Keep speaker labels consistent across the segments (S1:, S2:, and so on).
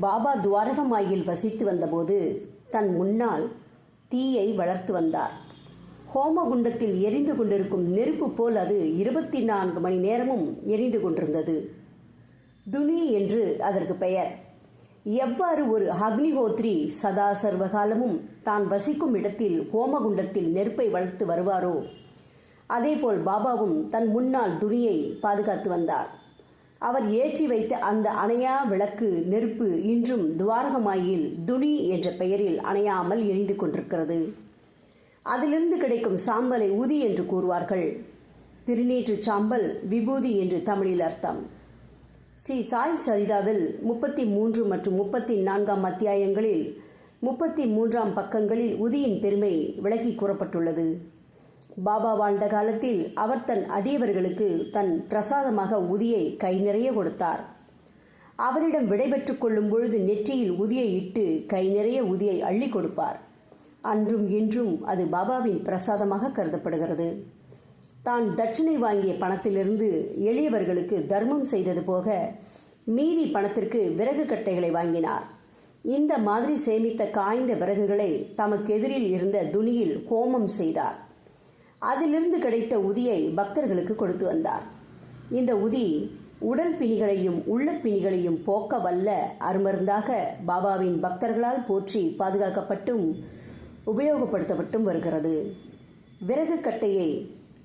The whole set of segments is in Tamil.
S1: பாபா துவாரகமாயில் வசித்து வந்தபோது தன் முன்னால் தீயை வளர்த்து வந்தார். ஹோமகுண்டத்தில் எரிந்து கொண்டிருக்கும் நெருப்பு போல் அது இருபத்தி நான்கு மணி நேரமும் எரிந்து கொண்டிருந்தது. துனி என்று அதற்கு பெயர். எவ்வாறு ஒரு அக்னிஹோத்ரி சதா சர்வகாலமும் தான் வசிக்கும் இடத்தில் ஹோமகுண்டத்தில் நெருப்பை வளர்த்து வருவாரோ? அதேபோல் பாபாவும் தன் முன்னால் துணியை பாதுகாத்து வந்தார். அவர் ஏற்றி வைத்த அந்த அணையா விளக்கு நெருப்பு இன்றும் துவாரகமாயில் துணி என்ற பெயரில் அணையாமல் எரிந்து கொண்டிருக்கிறது. அதிலிருந்து கிடைக்கும் சாம்பலை உதி என்று கூறுவார்கள். திருநீற்று சாம்பல் விபூதி என்று தமிழில் அர்த்தம். ஸ்ரீ சாய் சரிதாவில் முப்பத்தி மூன்று மற்றும் முப்பத்தி நான்காம் அத்தியாயங்களில் முப்பத்தி மூன்றாம் பக்கங்களில் உதியின் பெருமை விளக்கி கூறப்பட்டுள்ளது. பாபா வாழ்ந்த காலத்தில் அவர் தன் அடியவர்களுக்கு தன் பிரசாதமாக உதியை கை நிறைய கொடுத்தார். அவரிடம் விடைபெற்றுக் கொள்ளும் பொழுது நெற்றியில் உதியை இட்டு கை நிறைய உதியை அள்ளி கொடுப்பார். அன்றும் இன்றும் அது பாபாவின் பிரசாதமாக கருதப்படுகிறது. தான் தட்சிணை வாங்கிய பணத்திலிருந்து எளியவர்களுக்கு தர்மம் செய்தது போக மீதி பணத்திற்கு விறகு கட்டைகளை வாங்கினார். இந்த மாதிரி சேமித்த காய்ந்த விறகுகளை தமக்கு எதிரில் இருந்த துணியில் கோமம் செய்தார். அதிலிருந்து கிடைத்த உதியை பக்தர்களுக்கு கொடுத்து வந்தார். இந்த உதி உடல் பிணிகளையும் உள்ள பிணிகளையும் போக்க வல்ல அருமருந்தாக பாபாவின் பக்தர்களால் போற்றி பாதுகாக்கப்பட்டும் உபயோகப்படுத்தப்பட்டும் வருகிறது. விறகு கட்டையை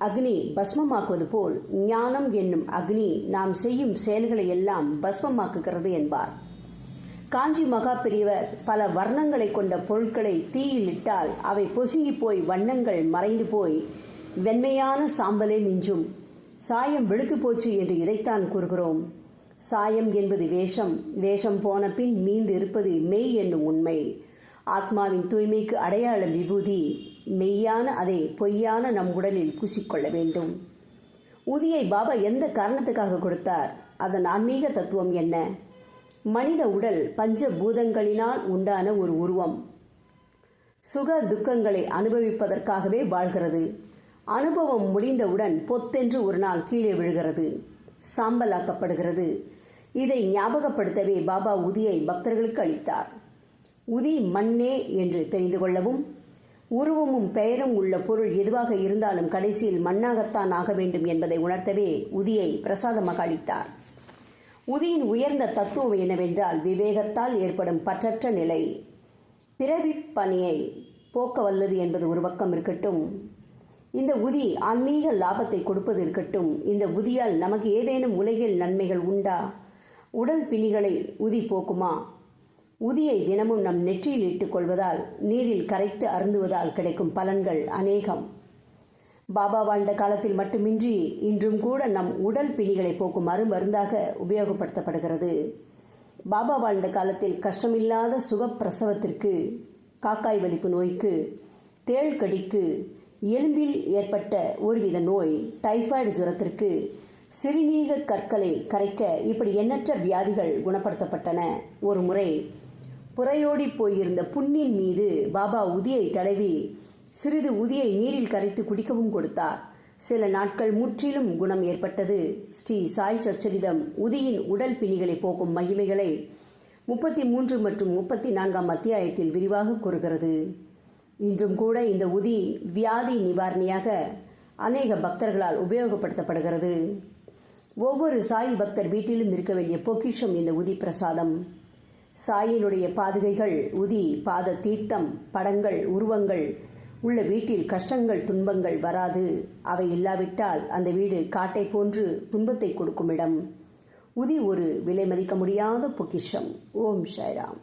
S1: அக்னி பஸ்மமாக்குவது போல் ஞானம் என்னும் அக்னி நாம் செய்யும் செயல்களை எல்லாம் பஸ்மமாக்குகிறது என்பார். காஞ்சி மகா பெரியவர் பல வர்ணங்களை கொண்ட பொருட்களை தீயில் இட்டால் அவை பொசுங்கி போய் வண்ணங்கள் மறைந்து போய் வெண்மையான சாம்பலே மிஞ்சும். சாயம் வெளுத்து போச்சு என்று இதைத்தான் கூறுகிறோம். சாயம் என்பது வேஷம். வேஷம் போன பின் மீந்து இருப்பது மெய் என்னும் உண்மை. ஆத்மாவின் தூய்மைக்கு அடையாள விபூதி. மெய்யான அதை பொய்யான நம் உடலில் பூசிக்கொள்ள வேண்டும். உதியை பாபா எந்த காரணத்துக்காக கொடுத்தார்? அதன் ஆன்மீக தத்துவம் என்ன? மனித உடல் பஞ்ச பூதங்களினால் உண்டான ஒரு உருவம். சுக துக்கங்களை அனுபவிப்பதற்காகவே வாழ்கிறது. அனுபவம் முடிந்தவுடன் பொத்தென்று ஒரு நாள் கீழே விழுகிறது. சாம்பலாக்கப்படுகிறது. இதை ஞாபகப்படுத்தவே பாபா உதியை பக்தர்களுக்கு அளித்தார். உதி மண்ணே என்று தெரிந்து கொள்ளவும் உருவமும் பெயரும் உள்ள பொருள் எதுவாக இருந்தாலும் கடைசியில் மண்ணாகத்தான் ஆக வேண்டும் என்பதை உணர்த்தவே உதியை பிரசாதமாக அளித்தார். உதியின் உயர்ந்த தத்துவம் என்னவென்றால் விவேகத்தால் ஏற்படும் பற்றற்ற நிலை. பிறவி பணியை போக்க வல்லது என்பது ஒரு பக்கம் இருக்கட்டும் இந்த உதி ஆன்மீக லாபத்தை கொடுப்பது இருக்கட்டும் இந்த உதியால் நமக்கு ஏதேனும் உலகில் நன்மைகள் உண்டா? உடல் பிணிகளை உதி போக்குமா? உதியை தினமும் நம் நெற்றியில் இட்டுக் கொள்வதால் நீரில் கரைத்து அருந்துவதால் கிடைக்கும் பலன்கள் அநேகம். பாபா வாழ்ந்த காலத்தில் மட்டுமின்றி இன்றும் கூட நம் உடல் பிணிகளை போக்கும் மருந்தாக உபயோகப்படுத்தப்படுகிறது. பாபா வாழ்ந்த காலத்தில் கஷ்டமில்லாத சுகப்பிரசவத்திற்கு காக்காய் வலிப்பு நோய்க்கு தேள் கடிக்கு எலும்பில் ஏற்பட்ட ஒருவித நோய் டைஃபாய்டு ஜுரத்திற்கு சிறுநீக கற்களை கரைக்க இப்படி எண்ணற்ற வியாதிகள் குணப்படுத்தப்பட்டன. ஒரு முறை புறையோடி போயிருந்த புண்ணின் மீது பாபா உதியை தடவி சிறிது உதியை நீரில் கரைத்து குடிக்கவும் கொடுத்தார். சில நாட்கள் முற்றிலும் குணம் ஏற்பட்டது. ஸ்ரீ சாய் சச்சரிதம் உதியின் உடல் பிணிகளை போக்கும் மகிமைகளை முப்பத்தி மூன்று மற்றும் முப்பத்தி நான்காம் அத்தியாயத்தில் விரிவாக கூறுகிறது. இன்றும் கூட இந்த உதி வியாதி நிவாரணியாக அநேக பக்தர்களால் உபயோகப்படுத்தப்படுகிறது. ஒவ்வொரு சாய் பக்தர் வீட்டிலும் இருக்க வேண்டிய பொக்கிஷம் இந்த உதி பிரசாதம். சாயினுடைய பாதுகைகள் உதி பாத தீர்த்தம் படங்கள் உருவங்கள் உள்ள வீட்டில் கஷ்டங்கள் துன்பங்கள் வராது. அவை இல்லாவிட்டால் அந்த வீடு காட்டை போன்று துன்பத்தை கொடுக்கும் இடம். உதி ஒரு விலை மதிக்க முடியாத பொக்கிஷம். ஓம் ஷைராம்